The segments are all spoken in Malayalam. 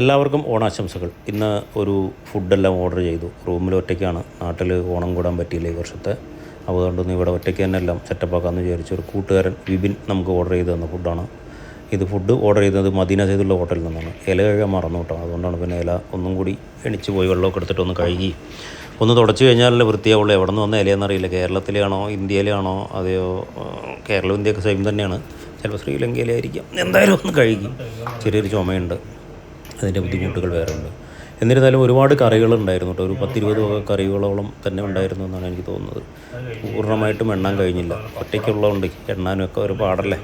എല്ലാവർക്കും ഓണാശംസകൾ. ഇന്ന് ഒരു ഫുഡെല്ലാം ഓർഡർ ചെയ്തു. റൂമിൽ ഒറ്റയ്ക്കാണ്. നാട്ടിൽ ഓണം കൂടാൻ പറ്റിയില്ല ഈ വർഷത്തെ. അതുകൊണ്ടൊന്ന് ഇവിടെ ഒറ്റയ്ക്ക് തന്നെ എല്ലാം സെറ്റപ്പാക്കാമെന്ന് വിചാരിച്ചു. ഒരു കൂട്ടുകാരൻ വിപിൻ നമുക്ക് ഓർഡർ ചെയ്ത് തന്ന ഫുഡാണ്. ഇത് ഫുഡ് ഓർഡർ ചെയ്തത് മദീന ചെയ്തുള്ള ഹോട്ടലിൽ നിന്നാണ്. ഇല കഴുകാൻ മറന്നു കേട്ടോ. അതുകൊണ്ടാണ് പിന്നെ ഇല ഒന്നും കൂടി എണിച്ച് പോയി വെള്ളമൊക്കെ എടുത്തിട്ട് ഒന്ന് കഴുകി. ഒന്ന് തുടച്ച് കഴിഞ്ഞാലല്ലേ വൃത്തിയാവുള്ളൂ. എവിടെ നിന്ന് വന്ന ഇലയെന്നറിയില്ല കേരളത്തിലാണോ ഇന്ത്യയിലാണോ അതെയോ കേരളവും ഇന്ത്യയൊക്കെ സെയിം തന്നെയാണ്. ചിലപ്പോൾ ശ്രീലങ്കയിലായിരിക്കാം. എന്തായാലും ഒന്ന് കഴുകി. ചെറിയൊരു ചുമയുണ്ട്. അതിന്റെ ബുദ്ധിമുട്ടുകൾ വേറെ ഉണ്ട് എന്നിരുന്നാലും ഒരുപാട് കറികളുണ്ടായിരുന്നു കേട്ടോ. ഒരു പത്തിരുപത് വക കറികളോളം തന്നെ ഉണ്ടായിരുന്നു എന്നാണ് എനിക്ക് തോന്നുന്നത്. പൂർണമായിട്ടും എണ്ണാൻ കഴിഞ്ഞില്ല. ഒറ്റയ്ക്കുള്ളതുകൊണ്ട് എണ്ണാനൊക്കെ ഒരു പാടല്ലേ?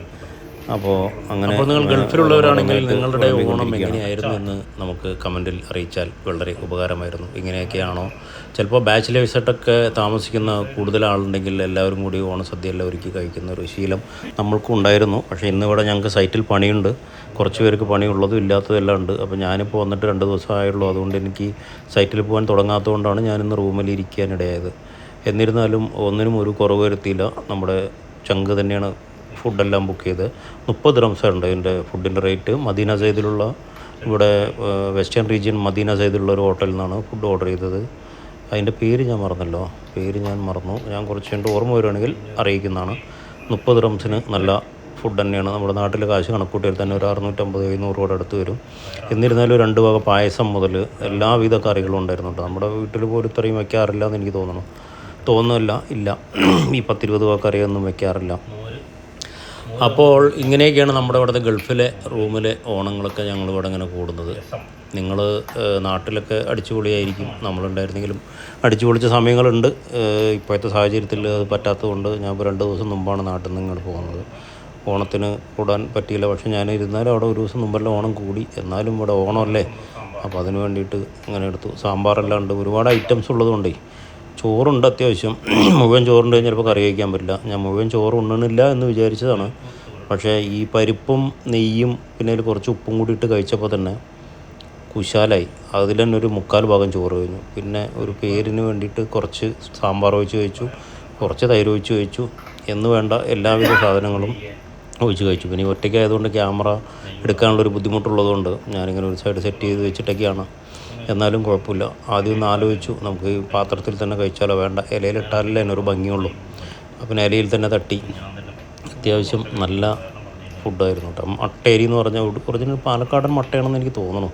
അപ്പോൾ അങ്ങനെ അപ്പോൾ നിങ്ങൾ ഗൾഫിലുള്ളവരാണെങ്കിൽ നിങ്ങളുടെ ഓണം എങ്ങനെയായിരുന്നു എന്ന് നമുക്ക് കമന്റിൽ അറിയിച്ചാൽ വളരെ ഉപകാരമായിരുന്നു. ഇങ്ങനെയൊക്കെയാണോ? ചിലപ്പോൾ ബാച്ചിലേഴ്സായിട്ടൊക്കെ താമസിക്കുന്ന കൂടുതൽ ആളുണ്ടെങ്കിൽ എല്ലാവരും കൂടി ഓണസദ്യ എല്ലാം ഒരുക്കി കഴിക്കുന്ന ഒരു ശീലം നമ്മൾക്കും ഉണ്ടായിരുന്നു. പക്ഷേ ഇന്നിവിടെ ഞങ്ങൾക്ക് സൈറ്റിൽ പണിയുണ്ട്. കുറച്ച് പേർക്ക് പണിയുള്ളതും ഇല്ലാത്തതും എല്ലാം ഉണ്ട്. അപ്പോൾ ഞാനിപ്പോൾ വന്നിട്ട് രണ്ട് ദിവസമായുള്ളൂ. അതുകൊണ്ട് എനിക്ക് സൈറ്റിൽ പോകാൻ തുടങ്ങാത്തതുകൊണ്ടാണ് ഞാനിന്ന് റൂമിൽ ഇരിക്കാനിടയായത് എന്നിരുന്നാലും ഒന്നിനും ഒരു കുറവ് വരുത്തിയില്ല. നമ്മുടെ ചങ്ക് തന്നെയാണ് ഫുഡെല്ലാം ബുക്ക് ചെയ്ത് മുപ്പത് ഉണ്ട് ഇതിന്റെ ഫുഡിന്റെ റേറ്റ് മദീന സൈദിലുള്ള ഇവിടെ വെസ്റ്റേൺ റീജിയൻ മദീന സൈദിലുള്ള ഒരു ഹോട്ടലിൽ നിന്നാണ് ഫുഡ് ഓർഡർ ചെയ്തത്. അതിന്റെ പേര് ഞാൻ മറന്നല്ലോ. പേര് ഞാൻ മറന്നു. ഞാൻ കുറച്ച് കഴിഞ്ഞിട്ട് ഓർമ്മ വരുവാണെങ്കിൽ അറിയിക്കുന്നതാണ്. മുപ്പത് റംസിന് നല്ല ഫുഡ് തന്നെയാണ്. നമ്മുടെ നാട്ടിലെ കാശ് കണക്കൂട്ടിയാൽ തന്നെ ഒരു അറുന്നൂറ്റമ്പത് എഴുന്നൂറ് രൂപയുടെ അടുത്ത് വരും. എന്നിരുന്നാലും രണ്ട് വക പായസം മുതൽ എല്ലാവിധ കറികളും ഉണ്ടായിരുന്നുണ്ട്. നമ്മുടെ വീട്ടിൽ പോലും ഇത്രയും വയ്ക്കാറില്ല എന്ന് എനിക്ക് തോന്നുന്നു. തോന്നുന്നില്ല ഇല്ല. ഈ പത്തിരുപത് വക കറിയൊന്നും വയ്ക്കാറില്ല. അപ്പോൾ ഇങ്ങനെയൊക്കെയാണ് നമ്മുടെ ഇവിടുത്തെ ഗൾഫിലെ റൂമിലെ ഓണങ്ങളൊക്കെ ഞങ്ങൾ ഇവിടെ ഇങ്ങനെ കൂടുന്നത്. നിങ്ങൾ നാട്ടിലൊക്കെ അടിച്ചുപൊളിയായിരിക്കും. നമ്മളുണ്ടായിരുന്നെങ്കിലും അടിച്ചു പൊളിച്ച സമയങ്ങളുണ്ട് ഇപ്പോഴത്തെ സാഹചര്യത്തിൽ അത് പറ്റാത്തതുകൊണ്ട് ഞാൻ ഇപ്പോൾ രണ്ട് ദിവസം മുമ്പാണ് നാട്ടിൽ നിന്ന് ഇങ്ങോട്ട് പോകുന്നത്. ഓണത്തിന് കൂടാൻ പറ്റിയില്ല. പക്ഷേ ഞാൻ ഇരുന്നാലും അവിടെ ഒരു ദിവസം മുമ്പല്ല ഓണം കൂടി. എന്നാലും ഇവിടെ ഓണമല്ലേ? അപ്പോൾ അതിന് വേണ്ടിയിട്ട് അങ്ങനെ എടുത്തു. സാമ്പാറെല്ലാം ഉണ്ട്. ഒരുപാട് ഐറ്റംസ് ഉള്ളതുകൊണ്ടേ ചോറുണ്ട് അത്യാവശ്യം. മുഴുവൻ ചോറുണ്ട് ചിലപ്പോൾ കറി കഴിക്കാൻ പറ്റില്ല. ഞാൻ മുഴുവൻ ചോറ് ഉണ്ണണില്ല എന്ന് വിചാരിച്ചതാണ്. പക്ഷേ ഈ പരിപ്പും നെയ്യും പിന്നെ അതിൽ കുറച്ച് ഉപ്പും കൂടി ഇട്ട് കഴിച്ചപ്പോൾ തന്നെ കുശാലായി. അതിൽ തന്നെ ഒരു മുക്കാൽ ഭാഗം ചോറ് കഴിഞ്ഞു. പിന്നെ ഒരു പേരിന് വേണ്ടിയിട്ട് കുറച്ച് സാമ്പാർ ഒഴിച്ച് കഴിച്ചു കുറച്ച് തൈര് ഒഴിച്ച് കഴിച്ചു. എന്ന് വേണ്ട എല്ലാവിധ സാധനങ്ങളും ഒഴിച്ച് കഴിച്ചു. പിന്നെ ഒറ്റയ്ക്കായതുകൊണ്ട് ക്യാമറ എടുക്കാനുള്ളൊരു ബുദ്ധിമുട്ടുള്ളതുകൊണ്ട് ഞാനിങ്ങനെ ഒരു സൈഡ് സെറ്റ് ചെയ്ത് വെച്ചിട്ടൊക്കെയാണ്. എന്നാലും കുഴപ്പമില്ല. ആദ്യം ഒന്ന് ആലോചിച്ചു. നമുക്ക് ഈ പാത്രത്തിൽ തന്നെ കഴിച്ചാലോ? വേണ്ട. ഇലയിലിട്ടാലല്ലേ അതിനൊരു ഭംഗിയുള്ളൂ. അപ്പം ഇലയിൽ തന്നെ തട്ടി. അത്യാവശ്യം നല്ല ഫുഡായിരുന്നു കേട്ടോ. മട്ടേരി എന്ന് പറഞ്ഞാൽ ഒറിജിനൽ പാലക്കാടൻ മട്ടയാണെന്ന് എനിക്ക് തോന്നുന്നു.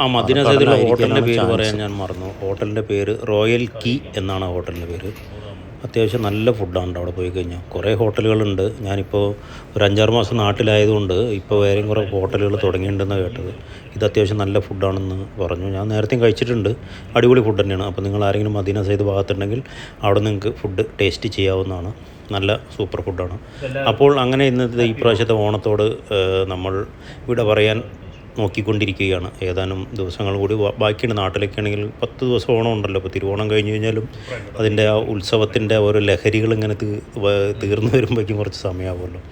ആ മദീന സൈദിലുള്ള ഹോട്ടലിന്റെ പേര് പറയാൻ ഞാൻ മറന്നു. ഹോട്ടലിന്റെ പേര് റോയൽ കീ എന്നാണ് ആ ഹോട്ടലിന്റെ പേര്. അത്യാവശ്യം നല്ല ഫുഡാണ് അവിടെ പോയി കഴിഞ്ഞാൽ. കുറേ ഹോട്ടലുകളുണ്ട്. ഞാനിപ്പോൾ ഒരു അഞ്ചാറ് മാസം നാട്ടിലായതുകൊണ്ട് ഇപ്പോൾ വേറെയും കുറേ ഹോട്ടലുകൾ തുടങ്ങിയിട്ടുണ്ടെന്ന് കേട്ടത്. ഇത് അത്യാവശ്യം നല്ല ഫുഡാണെന്ന് പറഞ്ഞു. ഞാൻ നേരത്തെയും കഴിച്ചിട്ടുണ്ട്. അടിപൊളി ഫുഡ് തന്നെയാണ്. അപ്പോൾ നിങ്ങൾ ആരെങ്കിലും മദീന സൈദ് ഭാഗത്തുണ്ടെങ്കിൽ അവിടെ നിങ്ങൾക്ക് ഫുഡ് ടേസ്റ്റ് ചെയ്യാവുന്നതാണ്. നല്ല സൂപ്പർ ഫുഡാണ്. അപ്പോൾ അങ്ങനെ ഇന്നത്തെ ഈ പ്രാവശ്യത്തെ ഓണത്തോട് നമ്മൾ ഇവിടെ പറയാൻ നോക്കിക്കൊണ്ടിരിക്കുകയാണ്. ഏതാനും ദിവസങ്ങൾ കൂടി ബാക്കിയുണ്ട്. നാട്ടിലൊക്കെ ആണെങ്കിൽ പത്ത് ദിവസം ഓണം ഉണ്ടല്ലോ. അപ്പോൾ തിരുവോണം കഴിഞ്ഞ് കഴിഞ്ഞാലും അതിന്റെ ആ ഉത്സവത്തിന്റെ ഓരോ ലഹരികൾ ഇങ്ങനെ തീർന്നു വരുമ്പോഴേക്കും കുറച്ച് സമയമാകുമല്ലോ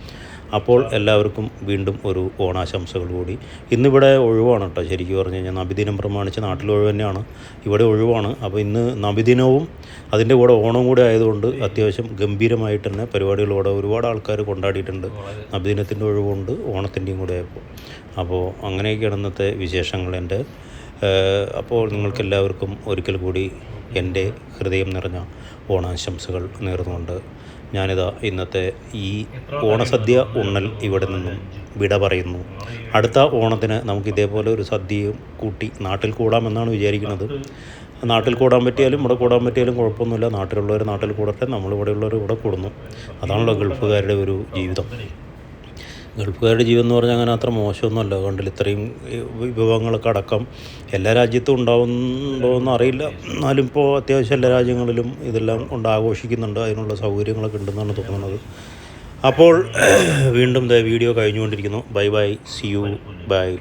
അപ്പോൾ എല്ലാവർക്കും വീണ്ടും ഒരു ഓണാശംസകൾ കൂടി. ഇന്നിവിടെ ഒഴിവാണ് കേട്ടോ ശരിക്കും പറഞ്ഞു കഴിഞ്ഞാൽ നബിദിനം പ്രമാണിച്ച് നാട്ടിൽ ഒഴിവ് തന്നെയാണ്. ഇവിടെ ഒഴിവാണ്. അപ്പോൾ ഇന്ന് നബിദിനവും അതിന്റെ കൂടെ ഓണവും കൂടെ ആയതുകൊണ്ട് അത്യാവശ്യം ഗംഭീരമായിട്ട് തന്നെ പരിപാടികളോടെ ഒരുപാട് ആൾക്കാർ കൊണ്ടാടിയിട്ടുണ്ട്. നബിദിനത്തിന്റെ ഒഴിവുണ്ട് ഓണത്തിന്റെയും കൂടെ ആയപ്പോൾ. അപ്പോൾ അങ്ങനെയൊക്കെയാണ് ഇന്നത്തെ വിശേഷങ്ങൾ എന്റെ. അപ്പോൾ നിങ്ങൾക്കെല്ലാവർക്കും ഒരിക്കൽ കൂടി എന്റെ ഹൃദയം നിറഞ്ഞ ഓണാശംസകൾ നേർന്നുകൊണ്ട് ഞാനിതാ ഇന്നത്തെ ഈ ഓണസദ്യ ഉണ്ണൽ ഇവിടെ നിന്നും വിട പറയുന്നു. അടുത്ത ഓണത്തിന് നമുക്ക് ഇതേപോലെ ഒരു സദ്യയും കൂട്ടി നാട്ടിൽ കൂടാമെന്നാണ് വിചാരിക്കുന്നത്. നാട്ടിൽ കൂടാൻ പറ്റിയാലും ഇവിടെ കൂടാൻ പറ്റിയാലും കുഴപ്പമൊന്നുമില്ല. നാട്ടിലുള്ളവർ നാട്ടിൽ കൂടട്ടെ നമ്മളിവിടെയുള്ളവർ ഇവിടെ കൂടുന്നു. അതാണല്ലോ ഗൾഫുകാരുടെ ഒരു ജീവിതം. ഗൾഫുകാരുടെ ജീവൻ എന്ന് പറഞ്ഞാൽ അങ്ങനെ അത്ര മോശമൊന്നുമല്ല. കണ്ടില്ല ഇത്രയും വിഭവങ്ങളൊക്കെ അടക്കം എല്ലാ രാജ്യത്തും ഉണ്ടാവുന്നുണ്ടോ എന്ന് അറിയില്ല. എന്നാലും ഇപ്പോൾ അത്യാവശ്യം എല്ലാ രാജ്യങ്ങളിലും ഇതെല്ലാം കൊണ്ട് ആഘോഷിക്കുന്നുണ്ട്. അതിനുള്ള സൗകര്യങ്ങളൊക്കെ ഉണ്ടെന്നാണ് തോന്നുന്നത്. അപ്പോൾ വീണ്ടും ദേ video കഴിഞ്ഞുകൊണ്ടിരിക്കുന്നു. Bye bye. See you bye